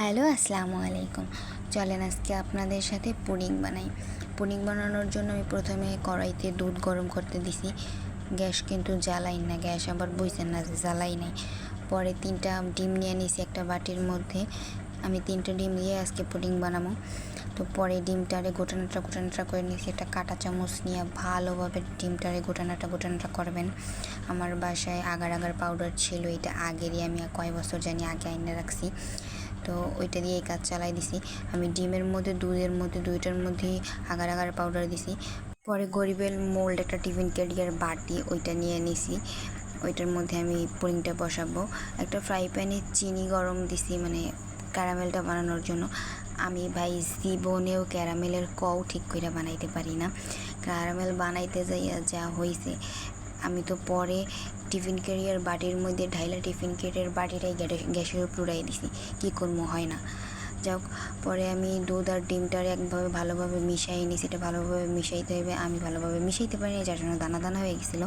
Hello, আসসালামু আলাইকুম। চলেন আজকে আপনাদের সাথে পুডিং বানাই। পুডিং বানানোর জন্য আমি প্রথমে কড়াইতে দুধ গরম করতে দিছি। গ্যাস কিন্তু জ্বালাই না, গ্যাস আবার বুঝছেন না জ্বালাই নাই। পরে তিনটা ডিম নিয়ে নিছি একটা বাটির মধ্যে। আমি তিনটা ডিম দিয়ে আজকে পুডিং বানাবো। তো পরে ডিমটারে গোটানাটা গোটানাটা করে নিয়েছি একটা কাঁটা চামচ নিয়ে ভালোভাবে ডিমটারে গোটানাটা গোটানাটা করবেন। আমার বাসায় আগার আগার পাউডার ছিল, এটা আগেরই আমি কয় বছর জানি আগে আইনে রাখছি। তো ওইটা দিয়ে এই কাজ চালাই দিছি। আমি ডিমের মধ্যে, দুধের মধ্যে, দুইটার মধ্যেই আগার আগার পাউডার দিছি। পরে গরিবের মোল্ড একটা টিফিন ক্যারিয়ার বাটি ওইটা নিয়ে নিছি। ওইটার মধ্যে আমি পুডিংটা বসাবো। একটা ফ্রাই প্যানে চিনি গরম দিছি মানে ক্যারামেলটা বানানোর জন্য। আমি ভাই জীবনেও ক্যারামেলের কও ঠিক করে বানাইতে পারি না। ক্যারামেল বানাইতে যাইয়া যা হয়েছে আমি তো পরে টিফিন ক্যারিয়ার বাটির মধ্যে ঢাইলা টিফিন ক্যারিয়ার বাটিটাই গ্যাসের উপর উড়াই দিছি। কী করব, হয় না। যাক, পরে আমি দুধ আর ডিমটার একভাবে ভালোভাবে মিশাই নিই সেটা ভালোভাবে মিশাইতে হবে, আমি ভালোভাবে মিশাইতে পারিনি যার জন্য দানা দানা হয়ে গেছিল।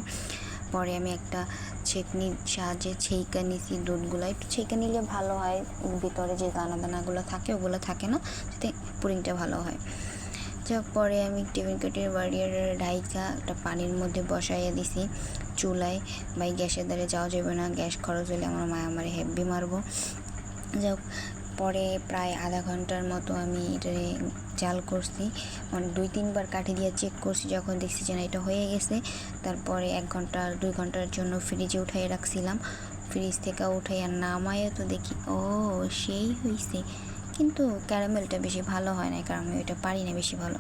পরে আমি একটা ছেঁকনির সাহায্যে ছেঁকা নিছি দুধগুলো। একটু ছেঁকে নিলে ভালো হয়, ভিতরে যে দানা দানাগুলো থাকে, ওগুলো থাকে না, যাতে পুডিংটা ভালো হয়। যাক পরে আমি টেবিল কেটের বাড়ির ঢাইকা একটা পানির মধ্যে বসাইয়া দিছি। চুলায় বা গ্যাসের দ্বারে যাওয়া যাবে না, গ্যাস খরচ হলে আমার মা আমার হেভি মারবো। যাক, পরে প্রায় আধা ঘণ্টার মতো আমি এটা জাল করছি। মানে দুই তিনবার কাঠি দিয়ে চেক করছি, যখন দেখছি যে না এটা হয়ে গেছে। তারপরে এক ঘণ্টা, দুই ঘণ্টার জন্য ফ্রিজে উঠাই রাখছিলাম। ফ্রিজ থেকে উঠাই আর নামায় তো দেখি, ও, সেই হয়েছে কিন্তু ক্যারামেলটা বেশি ভালো হয় না কারণ আমি ওইটা পারি না বেশি ভালো।